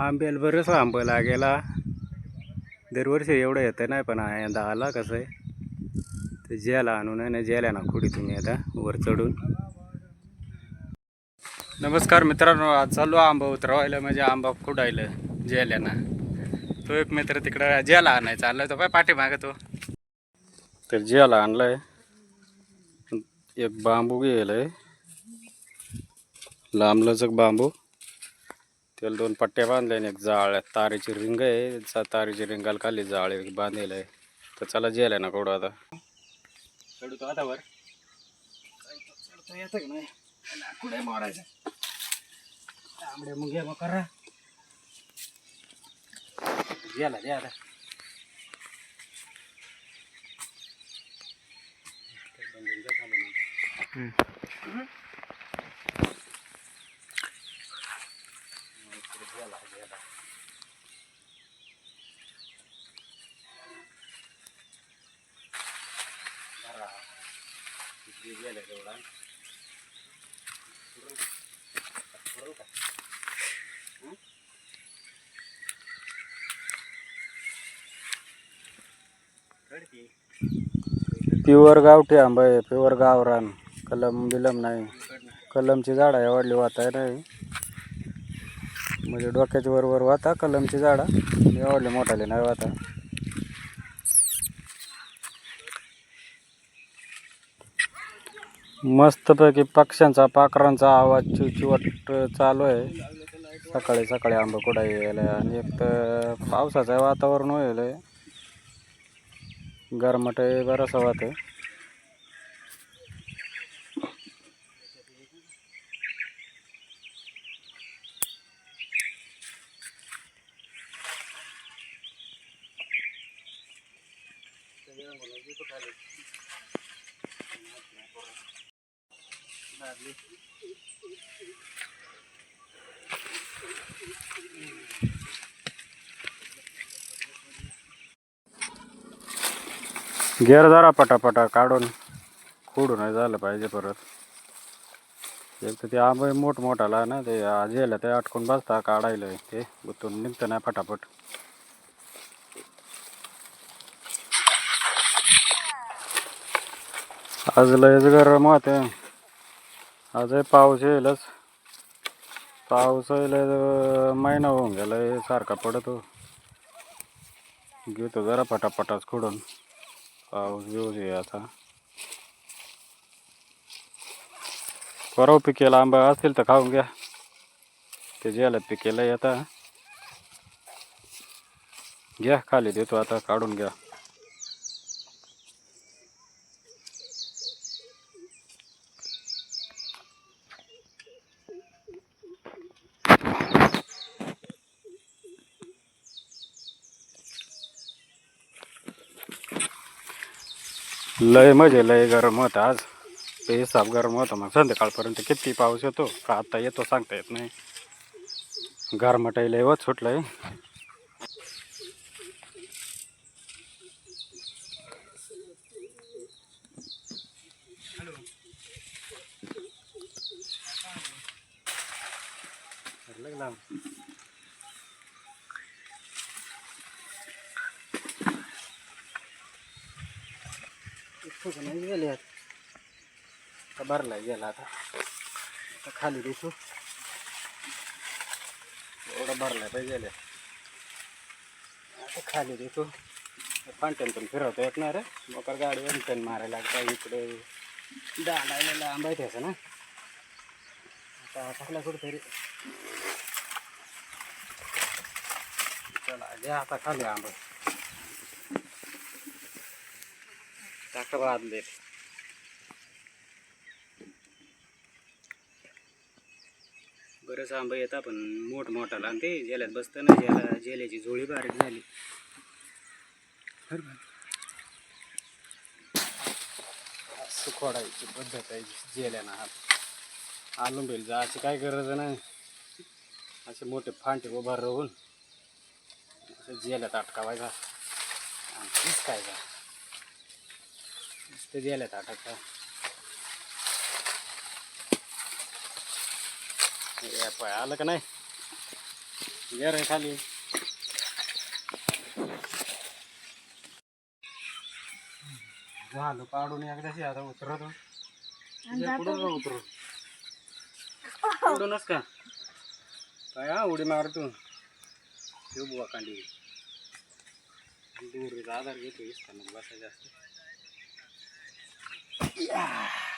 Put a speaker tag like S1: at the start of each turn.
S1: आंब्याला बरंच आंबं लागेला. दरवर्षी एवढं येतं नाही पण यंदा आला कसं आहे. ते ज्याला आणून आहे ना ज्याला ना खुडी तुम्ही आता वर चढून. नमस्कार मित्रांनो आज चालू आंबा उतरवायला. म्हणजे आंबा खुडायला ना तो एक मित्र तिकडं ज्याला आणायचा आणलाय तो. काय पाठीमागे तो. तर ज्याला आणलाय एक बांबू गेलाय. लांबलचक बांबू. त्याला दोन पट्ट्या बांधल्या आणि एक जाळ तारेची रिंग आहे. चा- तारेची रिंगाला खाली जाळ एक बांधलेलं आहे. तर चला जेल ना कोडं आता. चढतो आता वर. चढतो येतं की नाही कुठे मारायचं? तांबडे मग मग करा. गेला जे आता गेला तेवढा. प्युअर गावठी आंबा आहे प्युअर गावरान. कलम बिलम नाही. कलमची झाडं आहे वाढली वाता नाही. म्हणजे डोक्याच्या वरवर वाता कलमची झाडं. आवडले मोठाले नाही वाता. मस्तपैकी पक्ष्यांचा पाखरांचा आवाज चिवचिवट चालू आहे. सकाळी सकाळी आंबा कुडा यायला? आणि एक तर पावसाचं वातावरण होईल. गरमट आहे बरंचसं आहे गेर जरा पटापटा काढून खोडून नाही झालं पाहिजे परत. एक तर ते आंबे मोठमोठाला ना ते आजेला ते अटकून बसता काढायला ते गुतून निघतं नाही फटाफट. आज लयच गरम होते. आजही पाऊस येईलच. पाऊस येईल महिना होऊन गेला सारखा पडतो. घेतो जरा पटापटाच खोडून. पाऊस बिऊस ये आता. परवा पिकेला आंबा असतील तर खाऊन घ्या. ते ज्याला पिकेला आता. घ्या खाली देतो आता काढून घ्या. लय म्हणजे लय गरम होतं आज. ते हिसाब गरम होतं मग. संध्याकाळपर्यंत किती पाऊस येतो? का आता येतो सांगता येत नाही. गारमटाई लय वत सुटलंय. नाही गेले आता भरला गेला आता. आता खाली देतो एवढा भरला पाहिजे गेल्या आता खाली देतो पांटण पण फिरवता येत नाही रे. मोकर गाडी वंटण मारायला लागता इकडे. दांडायला लांब आहे त्याचं ना. आता टाकला कुठेतरी. चला घ्या आता खाली आंबा टाका बांधले बरंच आंबा येतात पण मोठ मोठाला. आणि ते जेल्यात बसतं ना ज्याला जेल्याची झोळी बारीक झाली. सुखोडायची पद्धत आहे जेल्यानं हात आलून जायची काय गरज नाही. असे मोठे फांटे उभा राहून असं जेल्यात अटकावायचा. आणि तीच काय जा. नुसतं जेल्यात अटकता हे पाय आलं का नाही? घे रे खाली. झालं काढून एकदाशी आता उतरतो पुढून उतरू पुढूनच का? काय हा उडी मारतो? ठेव बुवा कांडी. दूर आधार घेतो इसताना बसा Yeah.